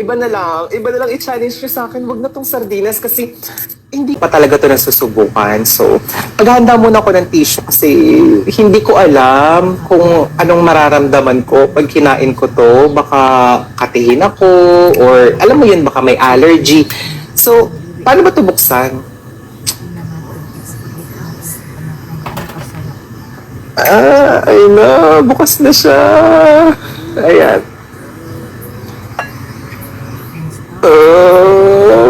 iba na lang, iba na lang i-challenge niyo sa akin. Huwag na tong sardinas kasi hindi pa talaga to nasusubukan. So, maghahanda muna ako ng tissue kasi hindi ko alam kung anong mararamdaman ko pag kinain ko to. Baka katihin ako or alam mo yun, baka may allergy. So, paano ba to buksan? Ah, ay na, bukas na siya. Ayan. Uh,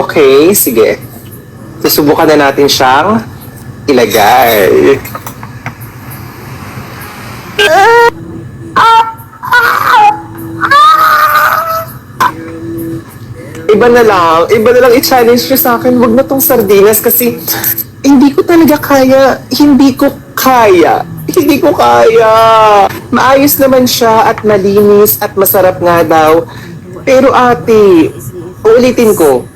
okay, sige. Susubukan na natin siyang ilagay. Iba na lang, iba na lang i-challenge niyo sa akin. Huwag na tong sardinas kasi hindi ko talaga kaya. Hindi ko kaya. Hindi ko kaya. Maayos naman siya at malinis at masarap nga daw. Pero ate, uulitin ko.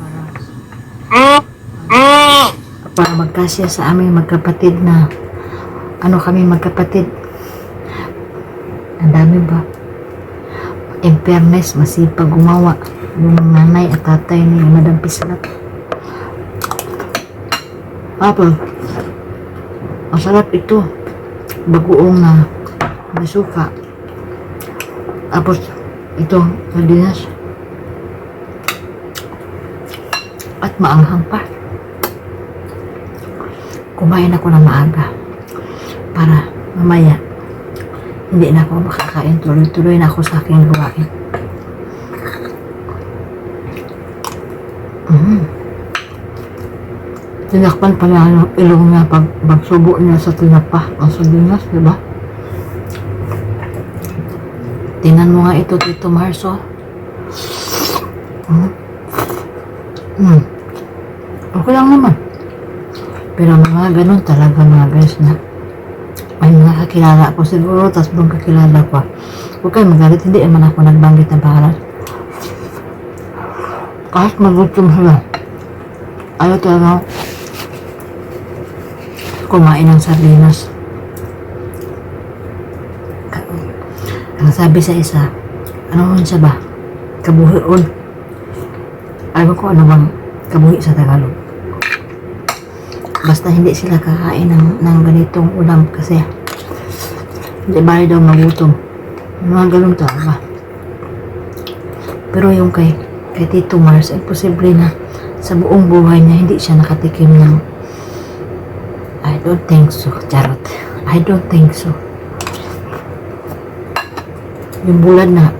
para magkasya sa aming magkapatid na ano kami magkapatid. Ang dami ba? In fairness, masipag gumawa yung nanay at tatay ni Madam Pislat. Papa, ang sarap ito. Bagoong na may suka. Tapos, ito, sardinas. At maanghang pa kumain ako ng maaga para mamaya hindi na ako makakain tuloy-tuloy na ako sa aking gawain tinakpan pala ng ilong niya pag magsubo niya sa tinapa ang sardinas, di ba? tingnan mo nga ito Tito Marso mm. Mm. okay lang naman pero mga ganun talaga mga guys na may mga kakilala ako siguro tapos buong kakilala ko. Huwag kayo magalit, hindi naman ako nagbanggit ng pangalan. Kahit magutom sila, ayaw talaga kumain ng sardinas. Ang sabi sa isa, ano hun siya ba? Kabuhion. Alam ko ano bang kabuhi sa Tagalog basta hindi sila kakain ng, ng ganitong ulam kasi hindi ba daw magutom mga ganun talaga pero yung kay kay Tito Mars imposible na sa buong buhay niya hindi siya nakatikim ng don't think so charot I don't think so yung bulad na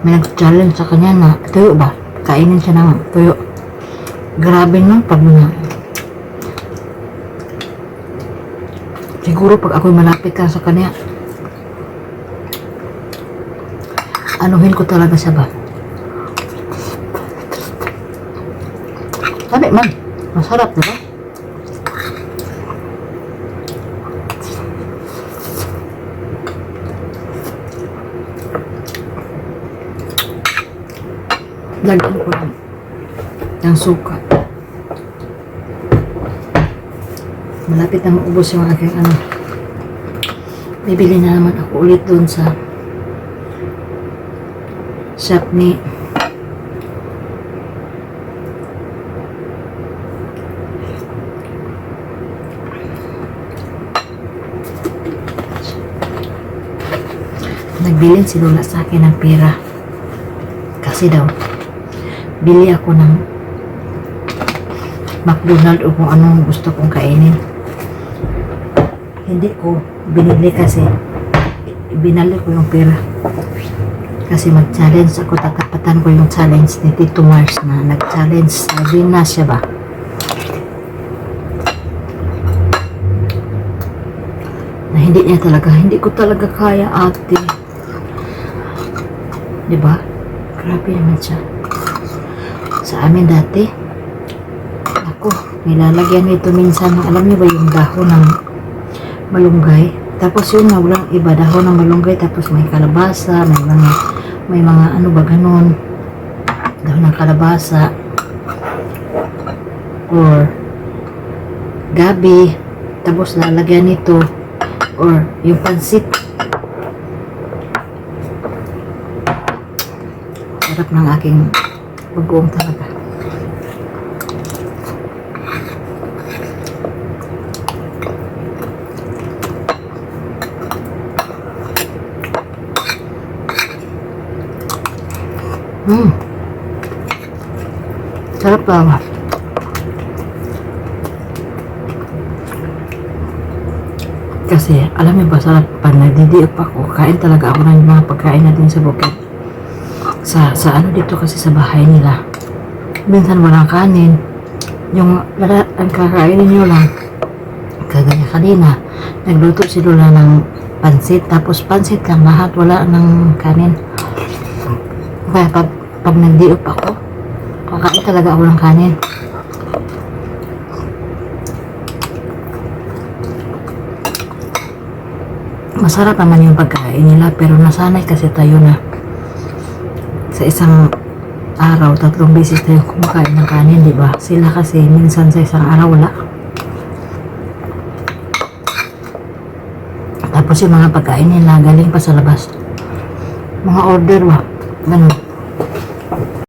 may nag-challenge sa kanya na tuyo ba kainin siya ng tuyo grabe nun pag na Siguro pag ako'y malapit ka sa kanya, anuhin ko talaga siya ba? Sabi man, masarap diba? Lagyan ko lang ng suka. malapit na maubos yung aking ano. Bibili na naman ako ulit doon sa shop ni nagbilin si Lola sa akin ng pera. Kasi daw bili ako ng McDonald o kung anong gusto kong kainin. Hindi ko binili kasi binali ko yung pera. Kasi mag-challenge ako tatapatan ko yung challenge ni Tito Mars na nag-challenge. Sabi na siya ba? Na hindi niya talaga hindi ko talaga kaya ate. Di ba? Grabe naman siya sa amin dati. Ako nilalagyan nito minsan ng alam niyo ba yung dahon ng malunggay. Tapos yun nga, walang iba, dahon ng malunggay, tapos may kalabasa, may mga, may mga ano ba ganun, dahon ng kalabasa, or gabi, tapos lalagyan nito, or yung pansit. sarap ng aking bagoong talaga. Hmm. Sarap ba? Kasi, alam mo ba, sarap pag nagdidiop ako, kain talaga ako ng mga pagkain natin sa bukid. Sa, sa ano dito kasi sa bahay nila. Minsan walang kanin. Yung, lala, ang kakainin nyo lang, kagaya kanina, nagluto si Lola ng pansit, tapos pansit lang lahat, wala ng kanin. Kaya pag, pag nagdiop ako, kakain talaga ako ng kanin. Masarap naman yung pagkain nila pero nasanay kasi tayo na sa isang araw, tatlong beses tayo kumakain ng kanin, di ba? Sila kasi minsan sa isang araw wala. Tapos yung mga pagkain nila galing pa sa labas. Mga order ba? Ganun.